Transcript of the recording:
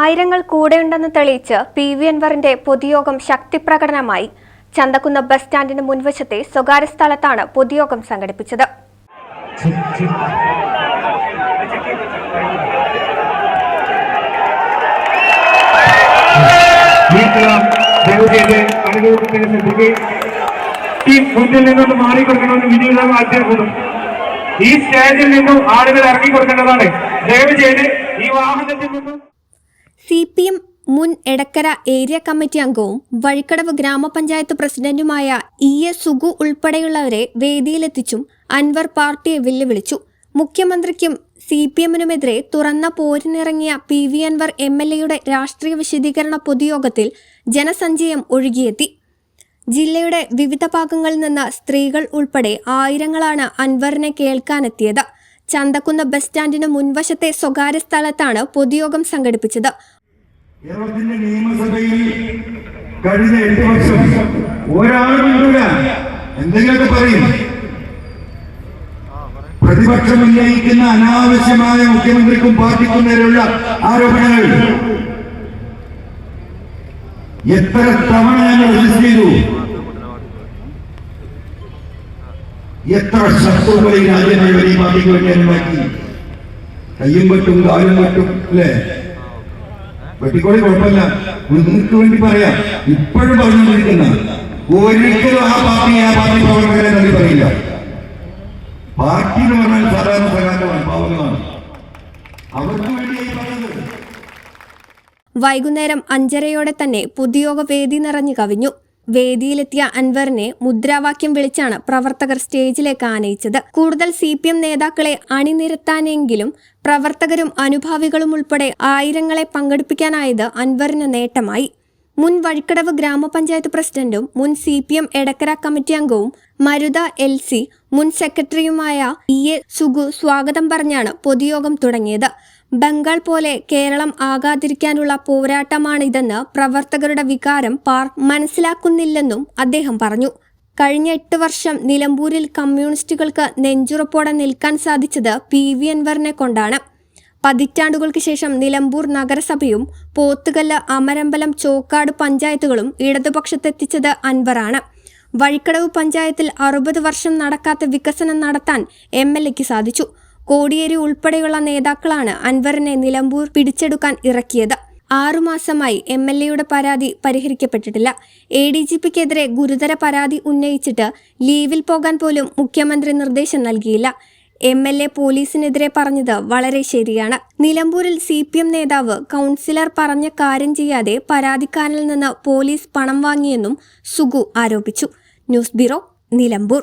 ആയിരങ്ങൾ കൂടെയുണ്ടെന്ന് തെളിയിച്ച് P V അൻവറിന്റെ പൊതുയോഗം ശക്തിപ്രകടനമായി. ചന്തക്കുന്ന ബസ് സ്റ്റാൻഡിന് മുൻവശത്തെ സ്വകാര്യ സ്ഥലത്താണ് പൊതുയോഗം സംഘടിപ്പിച്ചത്. ഈ ഈ സ്റ്റേജിൽ നിന്നും ആളുകൾ ഇറങ്ങി കൊടുക്കേണ്ടതാണ് ദയവ് ചെയ്ത് ഈ വാഹനത്തിൽ നിന്നും സി പി എം മുൻ എടക്കര ഏരിയ കമ്മിറ്റി അംഗവും വഴിക്കടവ് ഗ്രാമപഞ്ചായത്ത് പ്രസിഡന്റുമായ ഇ എ സുഗു ഉൾപ്പെടെയുള്ളവരെ വേദിയിലെത്തിച്ചും അൻവർ പാർട്ടിയെ വെല്ലുവിളിച്ചു. മുഖ്യമന്ത്രിക്കും സി പി എമ്മിനുമെതിരെ തുറന്ന പോരിനിറങ്ങിയ P V Anvar M L എയുടെ രാഷ്ട്രീയ വിശദീകരണ പൊതുയോഗത്തിൽ ജനസഞ്ചയം ഒഴുകിയെത്തി. ജില്ലയുടെ വിവിധ ഭാഗങ്ങളിൽ നിന്ന് സ്ത്രീകൾ ഉൾപ്പെടെ ആയിരങ്ങളാണ് അൻവറിനെ കേൾക്കാനെത്തിയത്. ചന്തക്കുന്ന് ബസ് സ്റ്റാൻഡിന് മുൻവശത്തെ സ്വകാര്യ സ്ഥലത്താണ് പൊതുയോഗം സംഘടിപ്പിച്ചത്. കേരളത്തിന്റെ നിയമസഭയിൽ കഴിഞ്ഞ എട്ട് വർഷം ഒരാളും ഇല്ല. എന്തെങ്കിലുമൊക്കെ പറയും. പ്രതിപക്ഷം ഉന്നയിക്കുന്ന അനാവശ്യമായ മുഖ്യമന്ത്രിക്കും പാർട്ടിക്കും നേരെയുള്ള ആരോപണങ്ങൾ. എത്ര തവണ ഞങ്ങൾ രജിസ്റ്റർ ചെയ്തു? എത്ര ശത്രുക്കളെ രാജ്യങ്ങൾ ഈ പാർട്ടിക്ക് വേണ്ടി ഉണ്ടാക്കി കയ്യും പറ്റും കാലും പറ്റും അല്ലേ? വെട്ടിക്കോളി കുഴപ്പമില്ല. നിങ്ങൾക്ക് വേണ്ടി പറയാം. ഇപ്പോഴും പറഞ്ഞുകൊണ്ടിരിക്കുന്ന ഒരിക്കലും ആ പാർട്ടി ആ പാർട്ടി പ്രവർത്തകരെ തള്ളി പറയില്ല. പാർട്ടി എന്ന് പറഞ്ഞാൽ സാധാരണ പ്രകാരമാണ് പാവങ്ങളാണ്. അവർക്ക് വേണ്ടിയായി വൈകുന്നേരം അഞ്ചരയോടെ തന്നെ പുതിയോഗ വേദി നിറഞ്ഞു കവിഞ്ഞു. വേദിയിലെത്തിയ അൻവറിനെ മുദ്രാവാക്യം വിളിച്ചാണ് പ്രവർത്തകർ സ്റ്റേജിലേക്ക് ആനയിച്ചത്. കൂടുതൽ സി പി എം നേതാക്കളെ അണിനിരത്താനെങ്കിലും പ്രവർത്തകരും അനുഭാവികളും ഉൾപ്പെടെ ആയിരങ്ങളെ പങ്കെടുപ്പിക്കാനായത് അൻവറിന് നേട്ടമായി. മുൻ വഴിക്കടവ് ഗ്രാമപഞ്ചായത്ത് പ്രസിഡന്റും മുൻ C P M Edakkara committee അംഗവും മരുത എൽ സി മുൻ സെക്രട്ടറിയുമായ ഇ എ സുഗു സ്വാഗതം പറഞ്ഞാണ് പൊതുയോഗം തുടങ്ങിയത്. ബംഗാൾ പോലെ കേരളം ആകാതിരിക്കാനുള്ള പോരാട്ടമാണിതെന്ന് പ്രവർത്തകരുടെ വികാരം പാർ മനസ്സിലാക്കുന്നില്ലെന്നും അദ്ദേഹം പറഞ്ഞു. കഴിഞ്ഞ എട്ട് വർഷം നിലമ്പൂരിൽ കമ്മ്യൂണിസ്റ്റുകൾക്ക് നെഞ്ചുറപ്പോടെ നിൽക്കാൻ സാധിച്ചത് പി വി അൻവറിനെ കൊണ്ടാണ്. പതിറ്റാണ്ടുകൾക്ക് ശേഷം നിലമ്പൂർ നഗരസഭയും പോത്തുകല്ല് അമരമ്പലം ചോക്കാട് പഞ്ചായത്തുകളും ഇടതുപക്ഷത്തെത്തിച്ചത് അൻവറാണ്. വഴിക്കടവ് പഞ്ചായത്തിൽ അറുപത് വർഷം നടക്കാത്ത വികസനം നടത്താൻ എം എൽ എക്ക് സാധിച്ചു. കോടിയേരി ഉൾപ്പെടെയുള്ള നേതാക്കളാണ് അൻവറിനെ നിലമ്പൂർ പിടിച്ചെടുക്കാൻ ഇറക്കിയത്. ആറുമാസമായി എം എൽ എയുടെ പരാതി പരിഹരിക്കപ്പെട്ടിട്ടില്ല. എ ഡി ജി പിക്കെതിരെ ഗുരുതര പരാതി ഉന്നയിച്ചിട്ട് ലീവിൽ പോകാൻ പോലും മുഖ്യമന്ത്രി നിർദ്ദേശം നൽകിയില്ല. എം എൽ എ പോലീസിനെതിരെ പറഞ്ഞത് വളരെ ശരിയാണ്. നിലമ്പൂരിൽ സി പി എം നേതാവ് കൗൺസിലർ പറഞ്ഞ കാര്യം ചെയ്യാതെ പരാതിക്കാരനിൽ നിന്ന് പോലീസ് പണം വാങ്ങിയെന്നും സുഗു ആരോപിച്ചു. News bureau Nilambur.